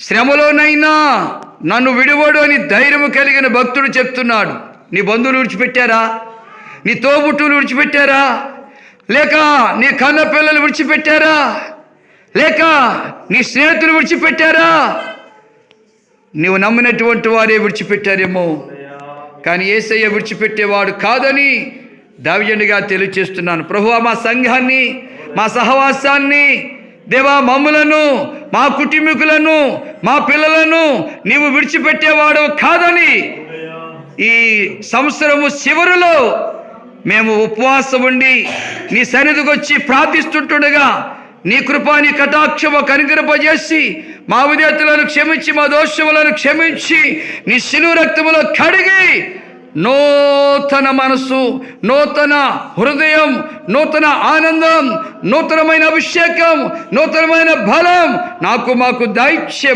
శ్రమలోనైనా నన్ను విడువడు అని ధైర్యము కలిగిన భక్తుడు చెప్తున్నాడు. నీ బంధువులు విడిచిపెట్టారా? నీ తోబుట్టులు విడిచిపెట్టారా? లేక నీ కన్న పిల్లలు విడిచిపెట్టారా? లేక నీ స్నేహితులు విడిచిపెట్టారా? నీవు నమ్మినటువంటి వారే విడిచిపెట్టారేమో. కానీ ఏసయ్య విడిచిపెట్టేవాడు కాదని దావిజండిగా తెలియచేస్తున్నాను. ప్రభు మా సంఘాన్ని మా సహవాసాన్ని దేవా మమ్ములను మా కుటుంబీకులను మా పిల్లలను నీవు విడిచిపెట్టేవాడు కాదని ఈ సంవత్సరము చివరిలో మేము ఉపవాసం ఉండి నీ సన్నిధికి వచ్చి ప్రార్థిస్తుంటుండగా నీ కృపాని కటాక్షము మా విధేతలను క్షమించి మా దోషములను క్షమించి నీ శిలువు రక్తములో కడిగి నూతన మనసు నూతన హృదయం నూతన ఆనందం నూతనమైన అభిషేకం నూతనమైన బలం నాకు మాకు దైత్యం.